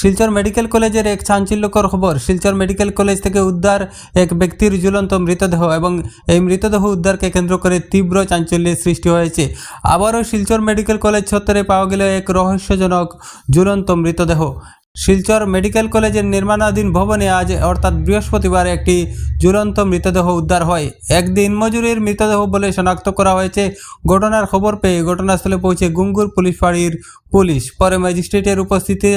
Silchar medical কলেজের এক চাঞ্চল্যকর খবর। শিলচর মেডিকেল কলেজ থেকে উদ্ধার এক ব্যক্তির ঝুলন্ত মৃতদেহ এবং এই মৃতদেহ উদ্ধারকে কেন্দ্র করে তীব্র চাঞ্চল্যের সৃষ্টি হয়েছে। আবারও শিলচর মেডিকেল কলেজ চত্বরে পাওয়া গেল এক রহস্যজনক ঝুলন্ত মৃতদেহ। শিলচর মেডিকেল কলেজের নির্মাণাধীন ভবনে আজ, অর্থাৎ বৃহস্পতিবার, একটি ঝুলন্ত মৃতদেহ উদ্ধার হয়। একদিন মজুরির মৃতদেহ বলে শনাক্ত করা হয়েছে। ঘটনার খবর পেয়ে ঘটনাস্থলে পৌঁছে গুঙ্গুর পুলিশ ফাঁড়ির পুলিশ। পরে ম্যাজিস্ট্রেটের উপস্থিতিতে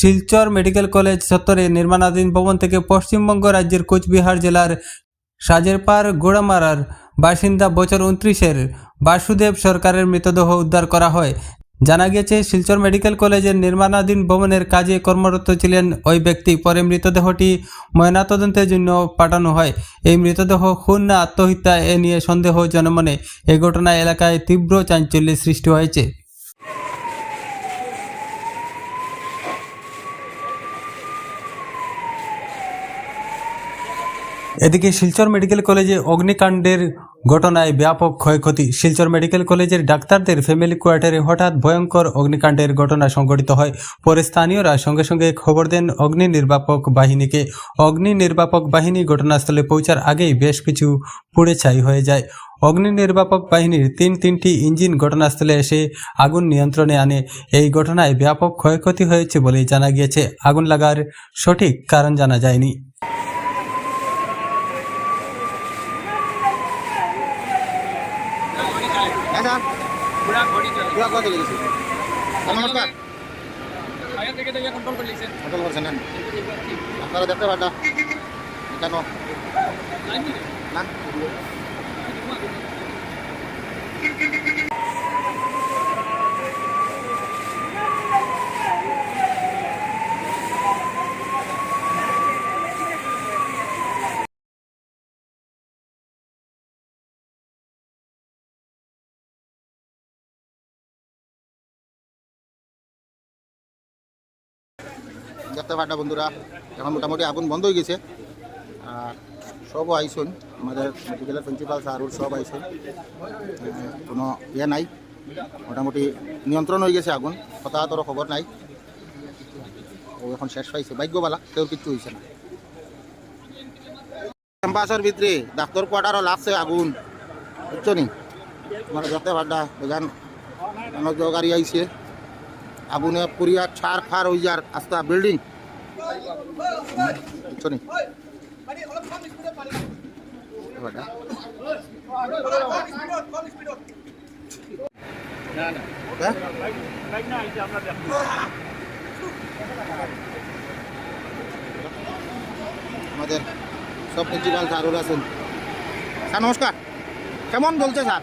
শিলচর মেডিকেল কলেজ চত্বরে নির্মাণাধীন ভবন থেকে পশ্চিমবঙ্গ রাজ্যের কোচবিহার জেলার সাজেরপাড়, গোড়ামারার বাসিন্দা বছর উনত্রিশের বাসুদেব সরকারের মৃতদেহ উদ্ধার করা হয়। জানা গেছে শিলচর মেডিকেল কলেজের নির্মাণাধীন ভবনের কাজে কর্মরত ছিলেন ওই ব্যক্তি। পরে মৃতদেহটি ময়নাতদন্তের জন্য পাঠানো হয়। এই মৃতদেহ খুন না আত্মহত্যা এ নিয়ে সন্দেহ জনমনে। এই ঘটনায় এলাকায় তীব্র চাঞ্চল্যের সৃষ্টি হয়েছে। এদিকে শিলচর মেডিকেল কলেজে অগ্নিকাণ্ডের ঘটনায় ব্যাপক ক্ষয়ক্ষতি। শিলচর মেডিকেল কলেজের ডাক্তারদের ফ্যামিলি কোয়ার্টারে হঠাৎ ভয়ঙ্কর অগ্নিকাণ্ডের ঘটনা সংঘটিত হয়। পরে স্থানীয়রা সঙ্গে সঙ্গে খবর দেন অগ্নি নির্বাপক বাহিনীকে। অগ্নি নির্বাপক বাহিনী ঘটনাস্থলে পৌঁছার আগেই বেশ কিছু পুড়ে ছাই হয়ে যায়। অগ্নি নির্বাপক বাহিনীর তিন তিনটি ইঞ্জিন ঘটনাস্থলে এসে আগুন নিয়ন্ত্রণে আনে। এই ঘটনায় ব্যাপক ক্ষয়ক্ষতি হয়েছে বলে জানা গিয়েছে। আগুন লাগার সঠিক কারণ জানা যায়নি। আচ্ছা। পুরা ঘড়ি চলে পুরা কত লেগেছে নমস্কার কন্ট্রোল করছেন না? আপনারা দেখতে পারটা? কেন? না দেখতে পারটা বন্ধুরা, এখন মোটামুটি আগুন বন্ধ হয়ে গেছে। আর সবও আইসুন, আমাদের মেডিকেলের প্রিন্সিপাল স্যার সব আইসুন। কোনো ইয়ে নাই, মোটামুটি নিয়ন্ত্রণ হয়ে গেছে আগুন, হতাহতর খবর নাই। ও এখন শেষ পাইছে, ভাগ্যবালা, কেউ কিচ্ছু হয়েছে না। ক্যাম্পাসের ভিতরে ডাক্তার কোয়ার্টারও লাগছে আগুন, বুঝছ নি? তোমার দেখতে পারটা এখান গাড়ি আইছে। আগুনে পুরিয়া ছাড় ফার হয়ে যার আস্তা বিল্ডিং বুঝছ নি এবারটা। হ্যাঁ? আমাদের সব প্রিন্সিপাল স্যার আছেন স্যার, নমস্কার কেমন বলছে স্যার